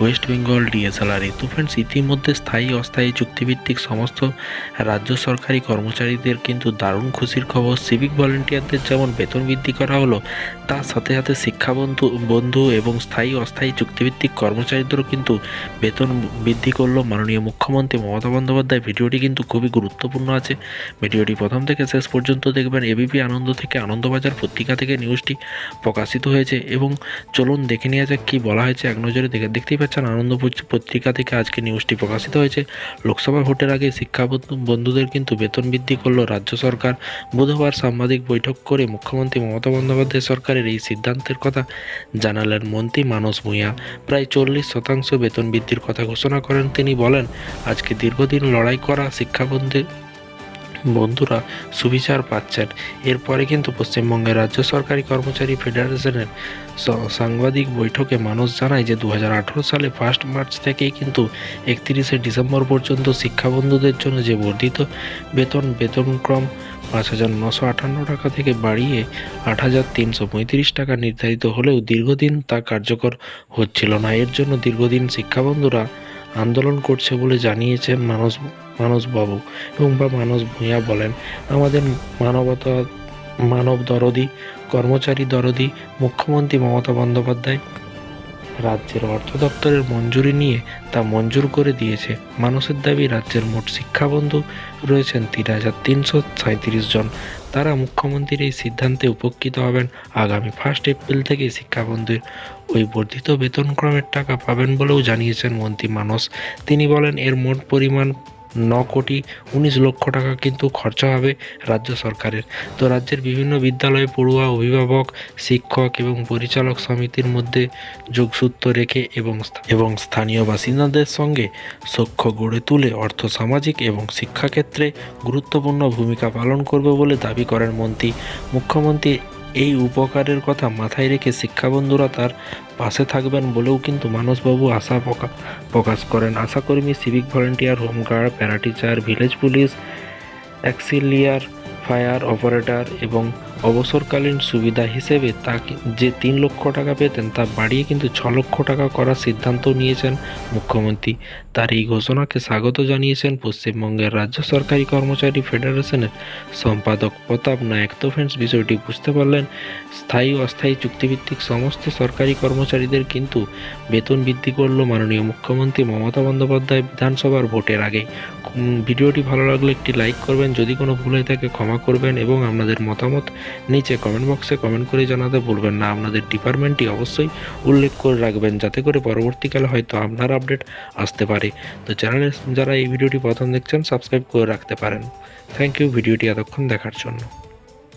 West Bengal ডিএসএলআরই তো friends ইতিমধ্যে স্থায়ী অস্থায়ী চুক্তিভিত্তিক সমস্ত রাজ্য সরকারি কর্মচারীদের কিন্তু দারুণ খুশির খবর। সিভিক ভলেন্টিয়ারদের যেমন বেতন বৃদ্ধি করা হলো, তার সাথে সাথে শিক্ষাবন্ধু, বন্ধু এবং স্থায়ী অস্থায়ী চুক্তিভিত্তিক কর্মচারীদেরও কিন্তু বেতন বৃদ্ধি করল। মাননীয় মুখ্যমন্ত্রী মমতা বন্দ্যোপাধ্যায়, ভিডিওটি কিন্তু খুবই গুরুত্বপূর্ণ আছে। ভিডিওটি প্রথম থেকে শেষ পর্যন্ত দেখবেন। এবিপি আনন্দ থেকে আনন্দবাজার পত্রিকা থেকে নিউজটি প্রকাশিত হয়েছে এবং চলুন দেখে নেওয়া যাক কী বলা হয়েছে। এক নজরে দেখে দেখতেই পাচ্ছেন আনন্দ পত্রিকা থেকে আজকে নিউজটি প্রকাশিত হয়েছে। লোকসভা ভোটের আগে শিক্ষা বন্ধুদের কিন্তু বেতন বৃদ্ধি করল রাজ্য সরকার। বুধবার সাংবাদিক বৈঠক করে মুখ্যমন্ত্রী মমতা বন্দ্যোপাধ্যায় সরকারের এই সিদ্ধান্তের কথা জানালেন মন্ত্রী মানস ভূঁইয়া। প্রায় চল্লিশ শতাংশ বেতন বৃদ্ধির কথা ঘোষণা করেন তিনি বলেন, আজকে দীর্ঘদিন লড়াই করা শিক্ষাবন্ধী বন্ধুরা সুবিচার পাচ্ছেন। এরপরে কিন্তু পশ্চিমবঙ্গের রাজ্য সরকারি কর্মচারী ফেডারেশনের সাংবাদিক বৈঠকে মানুষ জানায় যে দু হাজার আঠেরো সালে ফার্স্ট মার্চ থেকেই কিন্তু একত্রিশে ডিসেম্বর পর্যন্ত শিক্ষাবন্ধুদের জন্য যে বর্ধিত বেতন বেতনক্রম পাঁচ হাজার নশো আটান্ন টাকা থেকে বাড়িয়ে আট হাজার তিনশো পঁয়ত্রিশ টাকা নির্ধারিত হলেও দীর্ঘদিন তা কার্যকর হচ্ছিল না। এর জন্য দীর্ঘদিন শিক্ষাবন্ধুরা আন্দোলন করছে বলে জানিয়েছেন মানস বাবু এবং বা মানস ভূঁইয়া বলেন। আমাদের মানবতা মানব দরদি, কর্মচারী দরদি, মুখ্যমন্ত্রী মমতা বন্দ্যোপাধ্যায় রাজ্যের অর্থ দপ্তরের মঞ্জুরি নিয়ে তা মঞ্জুর করে দিয়েছে। মানুষের দাবি, রাজ্যের মোট শিক্ষাবন্ধু রয়েছেন তিন হাজার তিনশো সাঁত্রিশ জন। তারা মুখ্যমন্ত্রীর এই সিদ্ধান্তে উপকৃত হবেন। আগামী ফার্স্ট এপ্রিল থেকে শিক্ষাবন্ধুর ওই বর্ধিত বেতনক্রমের টাকা পাবেন বলেও জানিয়েছেন মন্ত্রী মানস। তিনি বলেন, এর মোট পরিমাণ ন কোটি উনিশ লক্ষ টাকা কিন্তু খরচা হবে রাজ্য সরকারের। তো রাজ্যের বিভিন্ন বিদ্যালয়ে পড়ুয়া অভিভাবক, শিক্ষক এবং পরিচালক সমিতির মধ্যে যোগসূত্র রেখে এবং এবং স্থানীয় বাসিন্দাদের সঙ্গে সখ্য গড়ে তুলে অর্থ, সামাজিক এবং শিক্ষাক্ষেত্রে গুরুত্বপূর্ণ ভূমিকা পালন করবে বলে দাবি করেন মন্ত্রী। মুখ্যমন্ত্রী এই উপকারের কথা মাথায় রেখে শিক্ষাবন্ধুরা তার পাশে থাকবেন বলেও কিন্তু মানসবাবু আশা প্রকা- প্রকাশ করেন। আশাকর্মী civic volunteer home guard para teacher village police auxiliary fire operator এবং অবসরকালীন সুবিধা হিসেবে তা কি- যে তিন লক্ষ টাকা পেতেন, তা বাড়িয়ে কিন্তু ছ লক্ষ টাকা করার সিদ্ধান্ত নিয়েছেন মুখ্যমন্ত্রী। তার এই ঘোষণাকে স্বাগত জানিয়েছেন পশ্চিমবঙ্গের রাজ্য সরকারি কর্মচারী ফেডারেশনের সম্পাদক প্রতাপ নায়ক। তো ফ্রেন্ডস বিষয়টি বুঝতে পারলেন, স্থায়ী অস্থায়ী চুক্তিভিত্তিক সমস্ত সরকারি কর্মচারীদের কিন্তু বেতন বৃদ্ধি করল মাননীয় মুখ্যমন্ত্রী মমতা বন্দ্যোপাধ্যায় বিধানসভার ভোটের আগে। ভিডিওটি ভালো লাগলে একটি লাইক করবেন, যদি কোনো ভুল হয়ে থাকে ক্ষমা করবেন এবং আপনাদের মতামত নিচে কমেন্ট বক্সে কমেন্ট করে জানাতে ভুলবেন না। আপনাদের ডিপার্টমেন্টটি অবশ্যই উল্লেখ করে রাখবেন যাতে করে পরবর্তীকালে হয়তো আপনার আপডেট আসতে পারে। তো চ্যানেলে যারা এই ভিডিওটি প্রথম দেখছেন সাবস্ক্রাইব করে রাখতে পারেন। থ্যাংক ইউ ভিডিওটি এতক্ষণ দেখার জন্য।